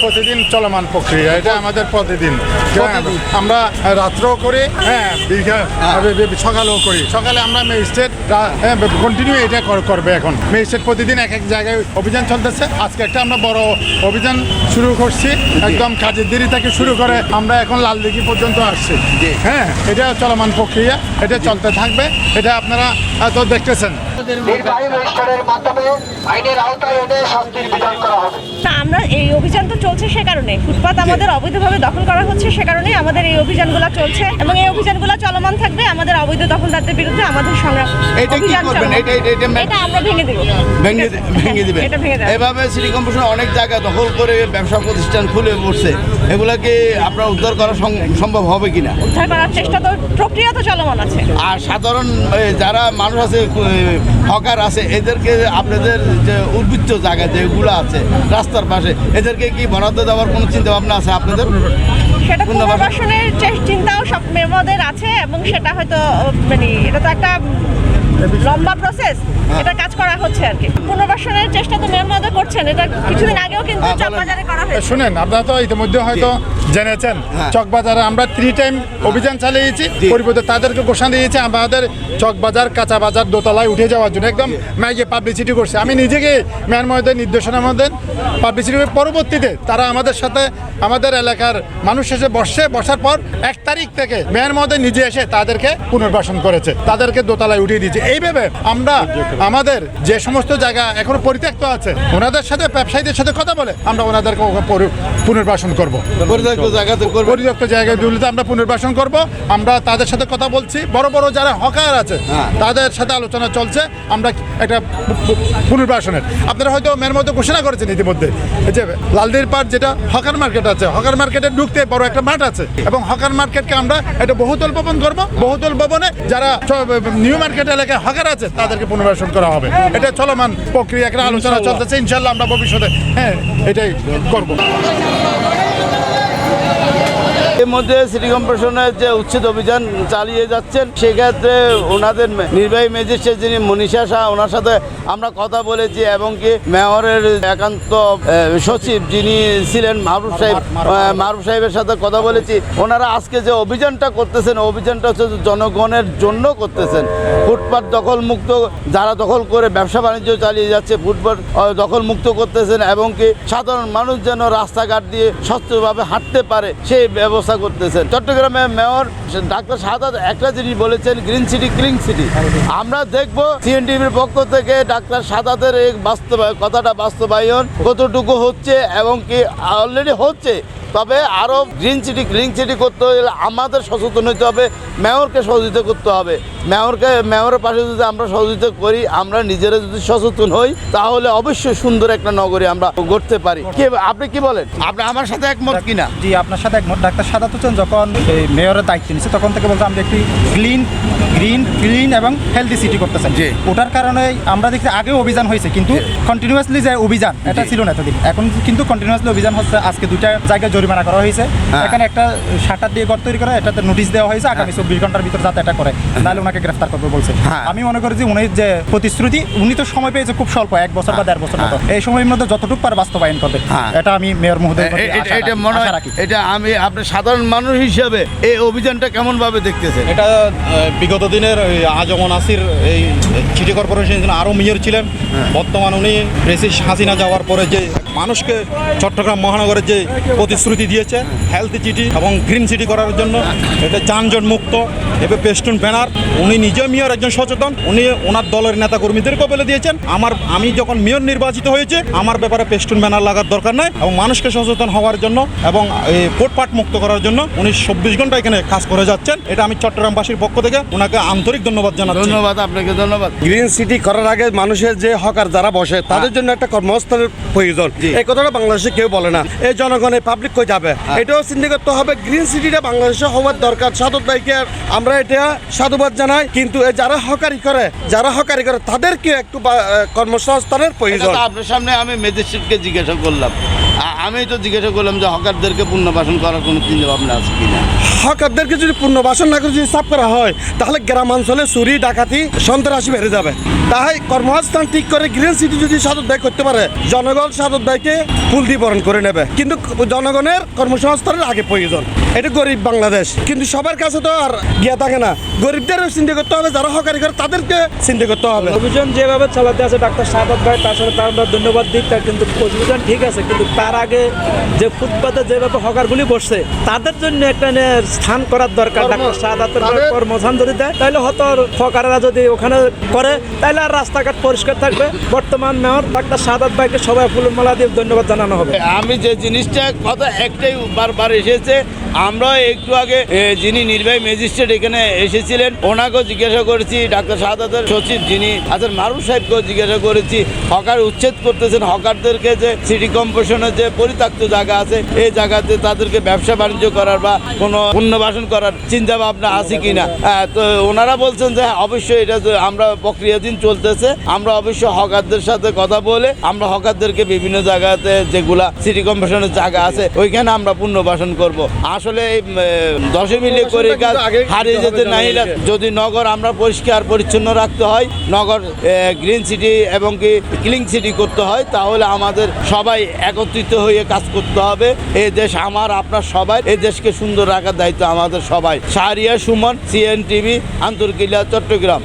প্রতিদিন চলমান প্রক্রিয়া এটা আমাদের প্রতিদিন। প্রতিদিন? আমরা রাত্রেও করি হ্যাঁ বিঘা- সকালেও করি। সকালে আমরা ম্যাজিস্ট্রেট কন্টিনিউ এটা কর- করবে এখন। ম্যাজিস্ট্রেট প্রতিদিন এক এক জায়গায় অভিযান চলতেছে। আজকে একটা আমরা বড় অভিযান শুরু করছি। একদম কাজের দেরি থেকে শুরু করে আমরা এখন লাল লালদিঘি পর্যন্ত আসছি। হ্যাঁ এটা চলমান প্রক্রিয়া এটা চলতে থাকবে। এটা আপনারা তো দেখতেছেন। নির্বাহী ম্যাজিস্ট্রেটের মাধ্যমে আইনের আওতায় এনে শাস্তির বিধান করা হবে। না আমরা এই অভিযান তো চলছে সে কারণে। ফুটপাত আমাদের অবৈধভাবে দখল করা হচ্ছে সে কারণেই আমাদের এই অভিযানগুলো চলছে এবং এই অভিযানগুলো চলমান থাকবে আমাদের অবৈধ দখলদারদের বিরুদ্ধে আমাদের সংগ্রাম এটা কি করবেন? এটা- এটা- এটা মে- এটা আমরা ভেঙে দেব। ভেঙে দে- ভেঙে দিবেন। এটা ভেঙে দেব। এভাবে সিটি কর্পোরেশন অনেক জায়গা দখল করে ব্যবসা প্রতিষ্ঠান খুলে বসছে এগুলাকে আপনার উদ্ধার করা সম- সম্ভব হবে কিনা? উদ্ধার করার চেষ্টা তো প্রক্রিয়া তো চলমান আছে। আর সাধারণ যারা মানুষ আছে হকার আছে এদেরকে আপনাদের যে উদ্বৃত্ত জায়গা যেগুলো আছে রাস্তার পাশে এদেরকে কি বরাদ্দ দেওয়ার কোনো চিন্তা ভাবনা আছে আপনাদের সেটা পুনর্বাসন। পুনর্বাসনের চিন্তাও সব মেমদের আছে এবং সেটা হয়তো মানে এটা তো একটা লম্বা প্রসেস হ্যাঁ। এটা কাজ করা হচ্ছে আর কি পুনর্বাসনের চেষ্টা তো মেয়র করছেন এটা কিছুদিন আগেও কিন্তু হ্যাঁ, চকবাজারে করা হয়েছে। শুনেন আপনারা তো ইতিমধ্যে হয়তো জেনেছেন হ্যাঁ। চকবাজারে আমরা থ্রি টাইম অভিযান চালিয়েছি পরিবর্তে তাদেরকে ঘোষণা দিয়েছি আমাদের চকবাজার কাঁচা বাজার দোতলায় উঠে যাওয়ার জন্য। একদম ম্যাগে পাবলিসিটি করছে। আমি নিজেকে মেয়র মহোদয় নির্দেশনার মধ্যে পাবলিসিটি পরবর্তীতে তারা আমাদের সাথে আমাদের এলাকার মানুষ এসে বসে বসার পর এক তারিখ থেকে মেয়র মহোদয় নিজে এসে তাদেরকে পুনর্বাসন করেছে তাদেরকে দোতলায় উঠিয়ে দিয়েছে। এইভাবে আমরা আমাদের যে সমস্ত জায়গা এখনও পরিত্যক্ত আছে। ওনাদের সাথে ব্যবসায়ীদের সাথে কথা বলে আমরা ওনাদেরকে পুনর্বাসন করব। পরিত্যক্ত জায়গাতে পরিত্যক্ত জায়গাগুলিতে আমরা পুনর্বাসন করব। আমরা তাদের সাথে কথা বলছি। বড় বড় যারা হকার আছে হ্যাঁ। তাদের সাথে আলোচনা চলছে। আমরা একটা পুনর্বাসনের। আপনারা হয়তো মেয়ের মধ্যে ঘোষণা করেছেন ইতিমধ্যে। এই যে লালদির পাড় যেটা হকার মার্কেট আছে হকার মার্কেটে ঢুকতে বড় একটা মাঠ আছে। এবং হকার মার্কেটকে আমরা একটা বহুতল ভবন করব। বহুতল ভবনে যারা নিউ মার্কেট এলাকায় হকার আছে তাদেরকে পুনর্বাসন করা হবে। এটা চলমান প্রক্রিয়া। একটা আলোচনা চলতেছে ইনশাল্লাহ আমরা ভবিষ্যতে হ্যাঁ এটাই করব। এর মধ্যে সিটি কর্পোরেশনের যে উচ্ছেদ অভিযান চালিয়ে যাচ্ছেন সেক্ষেত্রে ওনাদের নির্বাহী ম্যাজিস্ট্রেট যিনি মনীষা শাহ ওনার সাথে আমরা কথা বলেছি এবং কি মেয়রের একান্ত সচিব যিনি ছিলেন মারুফ সাহেব মারুফ সাহেবের সাথে কথা বলেছি। ওনারা আজকে যে অভিযানটা করতেছেন অভিযানটা হচ্ছে জনগণের জন্য করতেছেন। ফুটপাত দখল মুক্ত যারা দখল করে ব্যবসা বাণিজ্য চালিয়ে যাচ্ছে ফুটপাত দখল মুক্ত করতেছেন এবং কি সাধারণ মানুষ যেন রাস্তাঘাট দিয়ে স্বচ্ছভাবে হাঁটতে পারে সেই ব্যবস্থা করতেছেন। চট্টগ্রামের মেয়র ডাক্তার শাহাদ একটা জিনিস বলেছেন গ্রিন সিটি ক্লিন সিটি আমরা দেখব সিএনটিভির পক্ষ থেকে ডাক্তার সাদাতের এই বাস্তবায়ন, কথাটা বাস্তবায়ন কতটুকু হচ্ছে এবং কি অলরেডি হচ্ছে। তবে আরও গ্রিন চিটি গ্রিন চিটি করতে হলে আমাদের সচেতন হতে হবে মেয়রকে সহযোগিতা করতে হবে। মেয়রকে মেয়রের পাশে যদি আমরা সহযোগিতা করি আমরা নিজেরা যদি সচেতন হই তাহলে অবশ্যই সুন্দর একটা নগরী আমরা গড়তে পারি। কি আপনি কি বলেন? আপনি আমার সাথে একমত কিনা? জি আপনার সাথে একমত। ডাক্তার সাদাত হোসেন যখন এই মেয়রের দায়িত্ব নিচ্ছে তখন থেকে বলতো আমরা একটি ক্লিন গ্রিন ক্লিন এবং হেলদি সিটি করতেছেন। জি। ওটার কারণে আমরা দেখছি আগেও অভিযান হয়েছে কিন্তু কন্টিনিউয়াসলি যে অভিযান এটা ছিল না এতদিন। এখন কিন্তু কন্টিনিউয়াসলি অভিযান হচ্ছে আজকে দুইটা জায়গায় জরিমানা করা হয়েছে। হ্যাঁ। এখানে একটা শাটার দিয়ে ঘর তৈরি করা এটাতে নোটিশ দেওয়া হয়েছে আগামী চব্বিশ ঘণ্টার ভিতর যাতে এটা করে। নাহলে ওনাকে গ্রেফতার করবে বলছে। হ্যাঁ। আমি মনে করি যে উনি যে প্রতিশ্রুতি উনি তো সময় পেয়েছে খুব স্বল্প এক বছর বা দেড় বছর মতো। এই সময়ের মধ্যে যতটুকু পার বাস্তবায়ন করবে। হ্যাঁ। এটা আমি মেয়র মহোদয় এটা- মনে হয় এটা আমি আপনার সাধারণ মানুষ হিসেবে এই অভিযানটা কেমন ভাবে দেখতেছেন? এটা বিগত দিনের আজম নাসির এই সিটি কর্পোরেশন আরও মেয়র ছিলেন বর্তমান উনি প্রেসিস হাসিনা যাওয়ার পরে যে মানুষকে চট্টগ্রাম মহানগরের যে প্রতিশ্রুতি দিয়েছে হেলথ সিটি এবং গ্রিন সিটি করার জন্য। এটা যানজট মুক্ত এবার পেস্টুন ব্যানার। উনি নিজে মেয়র একজন সচেতন। উনি ওনার দলের নেতা কর্মীদেরকেও বলে দিয়েছেন। আমার আমি যখন মেয়র নির্বাচিত হয়েছে আমার ব্যাপারে পেস্টুন ব্যানার লাগার দরকার নাই এবং মানুষকে সচেতন হওয়ার জন্য এবং এই ফুটপাট মুক্ত করার জন্য উনি চব্বিশ ঘণ্টা এখানে কাজ করে যাচ্ছেন। এটা আমি চট্টগ্রামবাসীর পক্ষ থেকে ওনাকে আন্তরিক ধন্যবাদ জানাচ্ছি। ধন্যবাদ আপনাকে ধন্যবাদ। গ্রিন সিটি করার আগে মানুষের যে হকার যারা বসে তাদের জন্য একটা কর্মস্থলের প্রয়োজন। এই কথাটা বাংলাদেশে কেউ বলে না। এই জনগণের পাবলিক যাবে। এটাও সিন্ডিকেট তো হবে। গ্রিন সিটিটা বাংলাদেশে হওয়ার দরকার। সাধু ভাইকে আমরা এটা সাধুবাদ জানাই। কিন্তু যারা হকারি করে যারা হকারি করে তাদেরকে একটু কর্মসংস্থানের প্রয়োজন। আপনার সামনে আমি ম্যাজিস্ট্রেটকে জিজ্ঞাসা করলাম। আমি তো জিজ্ঞাসা করলাম যে হকারদেরকে পুনর্বাসন করার কোনো চিন্তা ভাবনা আছে কিনা? হকারদেরকে যদি পুনর্বাসন না করে যদি সাফ করা হয়, তাহলে গ্রামাঞ্চলে চুরি, ডাকাতি, সন্ত্রাসী বেড়ে যাবে। তাই কর্মস্থান ঠিক করে গ্রিন সিটি যদি সাদত ব্যয় করতে পারে, জনগণ সাদত ব্যয়কে ফুল দিয়ে করে নেবে। কিন্তু জনগণের কর্মসংস্থানের আগে প্রয়োজন। এটা গরিব বাংলাদেশ। কিন্তু সবার কাছে তো আর গিয়া থাকে না। গরিবদেরও চিন্তা করতে হবে, যারা হকারি করে তাদেরকে চিন্তা করতে হবে। অভিযান যেভাবে চালাতে আছে, ডাক্তার সাদাত ভাই তার সাথে তার ধন্যবাদ দিই। তার কিন্তু অভিযান ঠিক আছে, কিন্তু তার আগে যে ফুটপাতে যেভাবে হকারগুলি বসছে, তাদের জন্য একটা স্থান করার দরকার ডাক্তার শাহাদাতের কর্মস্থান যদি দেয় তাহলে হয়তো ফকারেরা যদি ওখানে করে তাহলে আর রাস্তাঘাট পরিষ্কার থাকবে। বর্তমান মেয়র ডাক্তার সাদাত ভাইকে সবাই ফুলমালা দিয়ে ধন্যবাদ জানানো হবে। আমি যে জিনিসটা কথা একটাই বারবার এসেছে আমরা একটু আগে যিনি নির্বাহী ম্যাজিস্ট্রেট এখানে এসেছিলেন ওনাকেও জিজ্ঞাসা করেছি ডাক্তার শাহাদাতের সচিব যিনি আছেন মারুফ সাহেবকেও জিজ্ঞাসা করেছি হকার উচ্ছেদ করতেছেন হকারদেরকে যে সিটি কর্পোরেশনের যে পরিত্যক্ত জায়গা আছে এই জায়গাতে তাদেরকে ব্যবসা বাণিজ্য করার বা কোনো পুনর্বাসন করার চিন্তা ভাবনা আছে কিনা। হ্যাঁ, তো ওনারা বলছেন যে হ্যাঁ, অবশ্যই এটা আমরা প্রক্রিয়াধীন চলতেছে আমরা অবশ্যই হকারদের সাথে কথা বলে আমরা হকারদেরকে বিভিন্ন জায়গাতে যেগুলা সিটি কর্পোরেশনের জায়গা আছে ওইখানে আমরা পুনর্বাসন করব। আসলে এই, উম, দশে করে কাজ হারিয়ে যেতে নাই যদি নগর আমরা পরিষ্কার পরিচ্ছন্ন রাখতে হয় নগর গ্রিন সিটি এবং কি ক্লিন সিটি করতে হয় তাহলে আমাদের সবাই একত্রিত হয়ে কাজ করতে হবে। এই দেশ আমার আপনার সবাই এই দেশকে সুন্দর রাখার দায়িত্ব আমাদের সবাই। Shahriya Suman CN TV Andarkilla Chattogram.